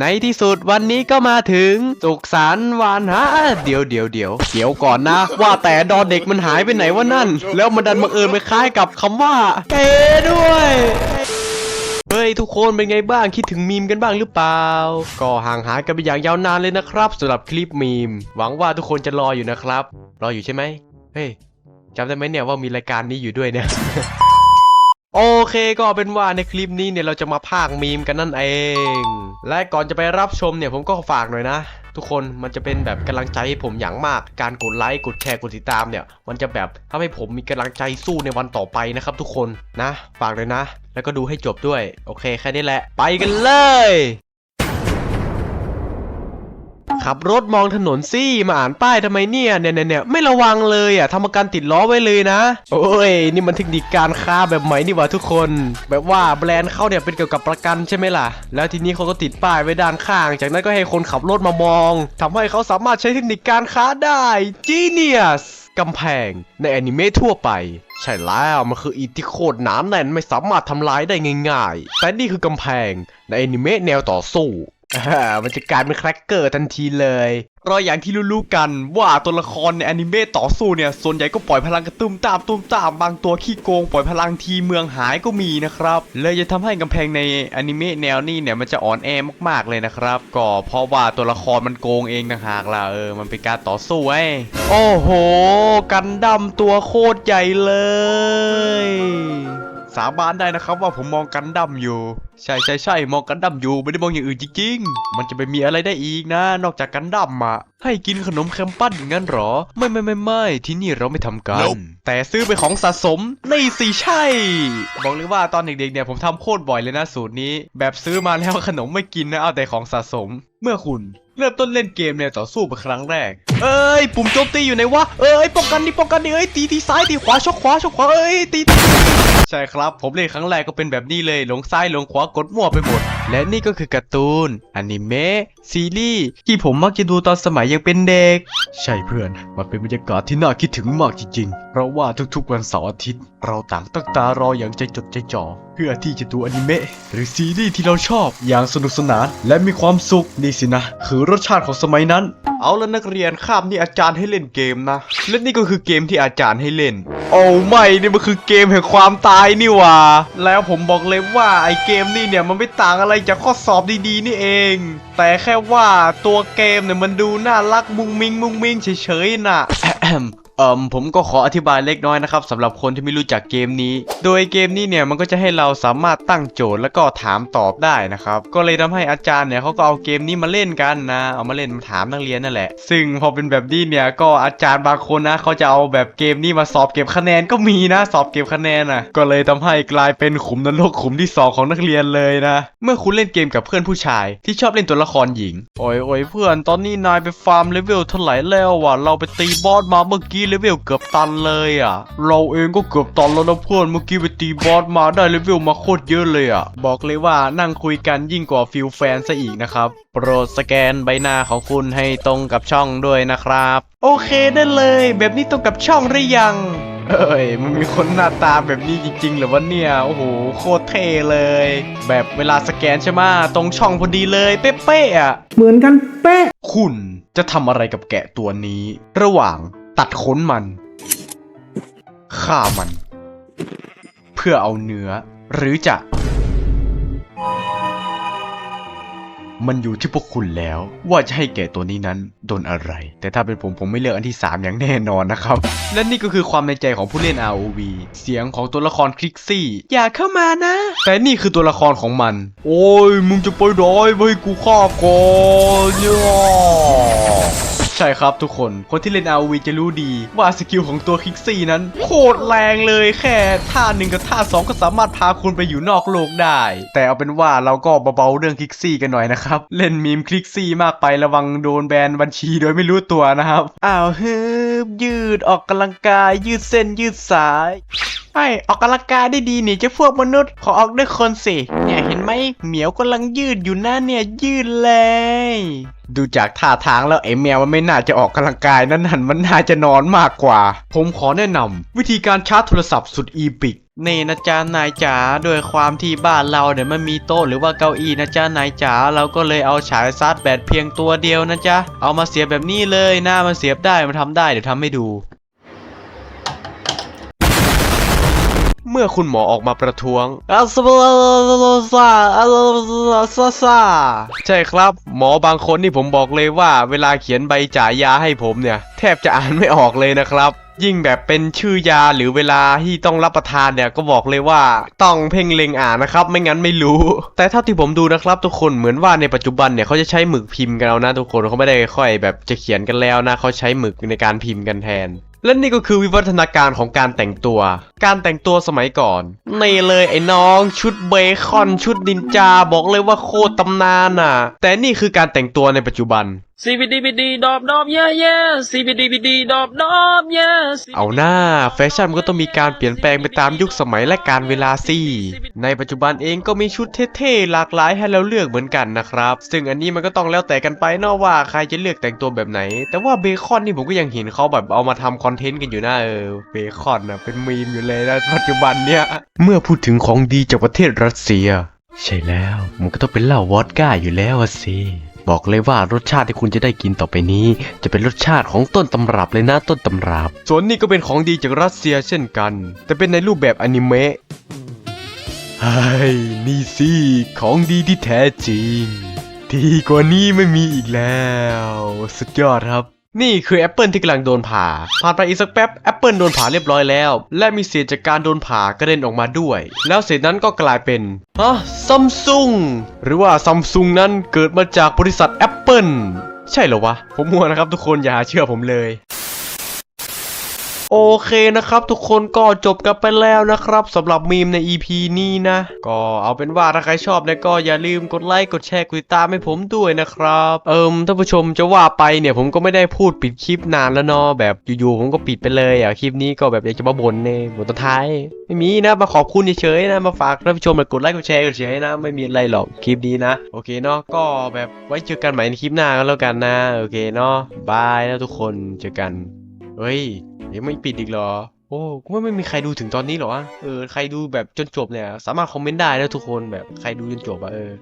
ในที่สุดวันนี้ก็มาถึงสุขสันต์วันฮะเดี๋ยวเดี๋ยวเดี๋ยวเดี๋ยวก่อนนะ ว่าแต่ดอเด็กมันหายไปไหนวะนั่น แล้วมันดันบังเอิญไปคล้ายกับคำว่าเก๋ด้วยเฮ้ยทุกคนเป็นไงบ้างคิดถึงมีมกันบ้างหรือเปล่า ก็ห่างหายกันไปอย่างยาวนานเลยนะครับสำหรับคลิปมีม หวังว่าทุกคนจะรออยู่นะครับ รออยู่ใช่ไหมเฮ้ยจำได้ไหมเนี่ยว่ามีรายการนี้อยู่ด้วยเนี่ย โอเคก็เป็นว่าในคลิปนี้เนี่ยเราจะมาพากมีมกันนั่นเอง และก่อนจะไปรับชมเนี่ยผมก็ฝากหน่อยนะ ทุกคนมันจะเป็นแบบกำลังใจให้ผมอย่างมาก การกดไลค์กดแชร์กดติดตามเนี่ย มันจะแบบทำให้ผมมีกำลังใจสู้ในวันต่อไปนะครับ ทุกคนนะ ฝากเลยนะ แล้วก็ดูให้จบด้วย โอเคแค่นี้แหละ ไปกันเลย ขับรถมองถนนสิมาอ่านป้ายทำไมเนี่ยเนี่ยเนี่ยไม่ระวังเลยอะทำประกันติดล้อไว้เลยนะ โอ้ย นี่มันเทคนิคการค้าแบบใหม่นี่ว่าทุกคน แบบว่าแบรนด์เขาเนี่ยเป็นเกี่ยวกับประกันใช่ไหมล่ะ แล้วทีนี้เขาก็ติดป้ายไว้ด้านข้าง จากนั้นก็ให้คนขับรถมามองทำให้เขาสามารถใช้เทคนิคการค้าได้ Genius กำแพงในแอนิเมะทั่วไป ใช่แล้วมันคืออิทธิโคตรหนาแน่นไม่สามารถทำลายได้ง่ายๆ แต่นี่คือกำแพงในแอนิเมะแนวต่อสู้ อ่ามันจะกลายเป็นแครกเกอร์ทันทีเลยเพราะอย่างที่รู้ๆกันว่าตัวละครในอนิเมะต่อสู้เนี่ย ส่วนใหญ่ก็ปล่อยพลังกระตุ้มตามตุ้มตามบางตัวขี้โกง ปล่อยพลังทีเมืองหายก็มีนะครับ เลยจะทำให้กำแพงในอนิเมะแนวนี้เนี่ยมันจะอ่อนแอมากๆเลยนะครับ ก็เพราะว่าตัวละครมันโกงเองนะหากล่ะเออ มันเป็นการต่อสู้ไอ้โอ้โห กันดั้มตัวโคตรใหญ่เลย สาบานได้นะครับว่าผมมองกันดั้มอยู่ ใช่ใช่ใช่มองกันดั้มอยู่ไม่ได้มองอย่างอื่นจริงๆ มันจะไปมีอะไรได้อีกนะ นอกจากกันดั้มอะให้กินขนมแคมปัสอย่างนั้นเหรอ ไม่ไม่ไม่ไม่ที่นี่เราไม่ทำกัน Nope แต่ซื้อเป็นของสะสมนี่สิใช่ บอกเลยว่าตอนเด็กๆเนี่ยผมทำโคตรบ่อยเลยนะสูตรนี้ แบบซื้อมาแล้วขนมไม่กินนะเอาแต่ของสะสม เมื่อคุณ เริ่มต้นเล่นเกมเนี่ยต่อสู้เป็นครั้งแรก เอ้ย ปุ่มโจมตีอยู่ไหนวะ เอ้ยป้องกันดิป้องกันดิเอ้ยตีทีซ้ายตีขวาชกขวาชกขวาเอ้ยตีใช่ครับ ผมเล่นครั้งแรกก็เป็นแบบนี้เลยหลงซ้ายหลงขวากดมั่วไปหมดและนี่ก็คือการ์ตูน อนิเมะ ซีรีส์ที่ผมมักจะดูตอนสมัยยังเป็นเด็ก ใช่เพื่อน มันเป็นบรรยากาศที่น่าคิดถึงมากจริงๆ เพราะว่าทุกๆวันเสาร์อาทิตย์ เราต่างตั้งตารออย่างใจจดใจจ่อ เพื่อที่จะดูอนิเมะหรือซีรีส์ที่เราชอบอย่างสนุกสนาน และมีความสุขนี่สินะ คือรสชาติของสมัยนั้น เอาแล้วนักเรียนคาบนี่อาจารย์ให้เล่นเกมนะ และนี่ก็คือเกมที่อาจารย์ให้เล่น โอ้ไม่นี่มันคือเกมแห่งความตายนี่ว่า แล้วผมบอกเลยว่าไอเกมนี่เนี่ยมันไม่ต่างอะไรจากข้อสอบดีๆนี่เอง แต่แค่ว่าตัวเกมเนี่ยมันดูน่ารักมุงมิงมุงมิงเฉยๆน่ะ อ่มผมก็ขออธิบายเล็กน้อยนะครับสำหรับคนที่ไม่รู้จักเกมนี้ โดยเกมนี้เนี่ยมันก็จะให้เราสามารถตั้งโจทย์แล้วก็ถามตอบได้นะครับ ก็เลยทำให้อาจารย์เนี่ยเขาก็เอาเกมนี้มาเล่นกันนะ เอามาเล่นมาถามนักเรียนนั่นแหละ ซึ่งพอเป็นแบบนี้เนี่ยก็อาจารย์บางคนนะเขาจะเอาแบบเกมนี้มาสอบเก็บคะแนนก็มีนะ สอบเก็บคะแนนอะ ก็เลยทำให้กลายเป็นขุมนรกขุมที่สองของนักเรียนเลยนะ เมื่อคุณเล่นเกมกับเพื่อนผู้ชาย ที่ชอบเล่นตัวละครหญิง โอ้ยโอ้ยเพื่อนตอนนี้นายไปฟาร์มเลเวลเท่าไหร่แล้ววะเราไปตีบอสมาเมื่อกี้เลเวลเกือบตันเลยอะ เราเองก็เกือบตันแล้วนะเพื่อนเมื่อกี้ไปตีบอสมาได้เลเวลมาโคตรเยอะเลยอะ บอกเลยว่านั่งคุยกันยิ่งกว่าฟิลแฟนซะอีกนะครับ โปรดสแกนใบหน้าของคุณให้ตรงกับช่องด้วยนะครับ โอเคได้เลย แบบนี้ตรงกับช่องหรือยัง เอ้ยมันมีคนหน้าตาแบบนี้จริงๆเหรอวะเนี่ย โอ้โหโคตรเท่เลย แบบเวลาสแกนใช่ไหมะตรงช่องพอดีเลยเป๊ะๆอะ เหมือนกันเป๊ะ คุณจะทำอะไรกับแกะตัวนี้ ระหว่าง ตัดขนมัน ฆ่ามัน เพื่อเอาเนื้อ หรือจะ มันอยู่ที่พวกคุณแล้ว ว่าจะให้แก่ตัวนี้นั้นโดนอะไร แต่ถ้าเป็นผมผมไม่เลือกอันที่ 3 อย่างแน่นอนนะครับ และนี่ก็คือความในใจของผู้เล่น ROV เสียงของตัวละครคลิกซี่ อย่าเข้ามานะ แต่นี่คือตัวละครของมัน โอ้ยมึงจะไปได้ไม่ให้กูฆ่าก่อนเนี่ย ช่ครับทุกคน คนที่เล่น ROV จะรู้ดีว่าสกิลของตัวคลิกซี่นั้น โคตรแรงเลยแค่ท่าหนึ่งกับท่าสองก็สามารถพาคุณไปอยู่นอกโลกได้ แต่เอาเป็นว่าเราก็เบาๆเรื่องคลิกซี่กันหน่อยนะครับ เล่นมีมคลิกซี่มากไประวังโดนแบนบัญชีโดยไม่รู้ตัวนะครับอ้าวฮึบยืดออกกำลังกายยืดเส้นยืดสาย ไอ้ออกกำลังกายได้ดีนี่เจะพวกมนุษย์ขอออกด้วยคนสิ เนี่ยเห็นไหมเหมียวกำลังยืดอยู่นะเนี่ยยืดเลย ดูจากท่าทางแล้วไอ้แมวมันไม่น่าจะออกกำลังกายนั่นหันมันน่าจะนอนมากกว่า ผมขอแนะนำวิธีการชาร์จโทรศัพท์สุดอีปิก นี่นะจ๊ะนายจ๋าด้วยความที่บ้านเราเนี่ยมันมีโต๊ะหรือว่าเก้าอี้นะจ๊ะนายจ๋าเราก็เลยเอาฉายชาร์จแบตเพียงตัวเดียวนะจ๊ะเอามาเสียบแบบนี้เลยหน้ามันเสียบได้มันทำได้เดี๋ยวทำให้ดู เมื่อคุณหมอออกมาประท้วงอัสบลาซาอัลซาซาใช่ครับ หมอบางคนนี่ผมบอกเลยว่า เวลาเขียนใบจ่ายยาให้ผมเนี่ย แทบจะอ่านไม่ออกเลยนะครับ ยิ่งแบบเป็นชื่อยาหรือเวลาที่ต้องรับประทานเนี่ยก็บอกเลยว่าต้องเพ่งเล็งอ่านนะครับ ไม่งั้นไม่รู้ แต่เท่าที่ผมดูนะครับ ทุกคนเหมือนว่าในปัจจุบันเนี่ยเขาจะใช้หมึกพิมพ์กันแล้วนะทุกคนเขาไม่ได้ค่อยแบบจะเขียนกันแล้วนะเขาใช้หมึกในการพิมพ์กันแทนและนี่ก็คือวิวัฒนาการของการแต่งตัว การแต่งตัวสมัยก่อนนี่เลยไอ้น้องชุดเบคอนชุดนินจาบอกเลยว่าโคตรตำนานอะ แต่นี่คือการแต่งตัวในปัจจุบัน CBDBD ดอบดอบ yeah yeah CBDBD ดอบดอบ yeah เอาหน้าแฟชั่นมันก็ต้องมีการเปลี่ยนแปลงไปตามยุคสมัยและการเวลาสิในปัจจุบันเองก็มีชุดเท่ๆหลากหลายให้เราเลือกเหมือนกันนะครับ ซึ่งอันนี้มันก็ต้องแล้วแต่กันไปเนอะว่าใครจะเลือกแต่งตัวแบบไหน แต่ว่าเบคอนนี่ผมก็ยังเห็นเขาแบบเอามาทำคอนเทนต์กันอยู่นะเออเบคอนนะเป็นมีมอยู่เลยนะปัจจุบันเนี่ยเมื่อพูดถึงของดีจากประเทศรัสเซีย ใช่แล้ว มันก็ต้องเป็นเหล้าวอดก้าอยู่แล้วอะสิ บอกเลยว่ารสชาติที่คุณจะได้กินต่อไปนี้ จะเป็นรสชาติของต้นตำรับเลยนะต้นตำรับ ส่วนนี้ก็เป็นของดีจากรัสเซียเช่นกัน แต่เป็นในรูปแบบอนิเมะเฮ้ยนี่สิของดีที่แท้จริง ดีกว่านี้ไม่มีอีกแล้ว สุดยอดครับ นี่คือแอปเปิลที่กำลังโดนผ่า ผ่านไปอีกสักแป๊บแอปเปิลโดนผ่าเรียบร้อยแล้ว และมีเศษจากการโดนผ่ากระเด็นออกมาด้วย แล้วเศษนั้นก็กลายเป็นฮะซัมซุงหรือว่าซัมซุงนั้นเกิดมาจากบริษัทแอปเปิลใช่เหรอวะ ผมมัวนะครับทุกคนอย่าหาเชื่อผมเลย โอเคนะครับทุกคนก็จบกันไปแล้วนะครับสำหรับมีมใน EP นี้นะ ก็เอาเป็นว่าถ้าใครชอบเนี่ก็อย่าลืมกดไลค์กดแชร์กดติดตามให้ผมด้วยนะครับ เอิมท่านผู้ชมจะว่าไปเนี่ยผมก็ไม่ได้พูดปิดคลิปนานแล้วเนาะแบบอยู่ๆผมก็ปิดไปเลยอะคลิปนี้ก็แบบอยากจะมาบ่นในบทท้าย ไม่มีนะมาขอบคุณเฉยๆนะมาฝากท่านผู้ชมมากดไลค์กดแชร์กดแชร์นะไม่มีอะไรหรอกคลิปนี้นะ โอเคเนาะก็แบบไว้เจอกันใหม่ในคลิปหน้าก็แล้วกันนะ โอเคเนาะบายนะทุกคนเจอกันเฮ้ย ยังไม่ปิดอีกเหรอ โอ้กูว่าไม่มีใครดูถึงตอนนี้เหรอวะเออใครดูแบบจนจบเนี่ย สามารถคอมเมนต์ได้นะทุกคนแบบใครดูจนจบอะเออ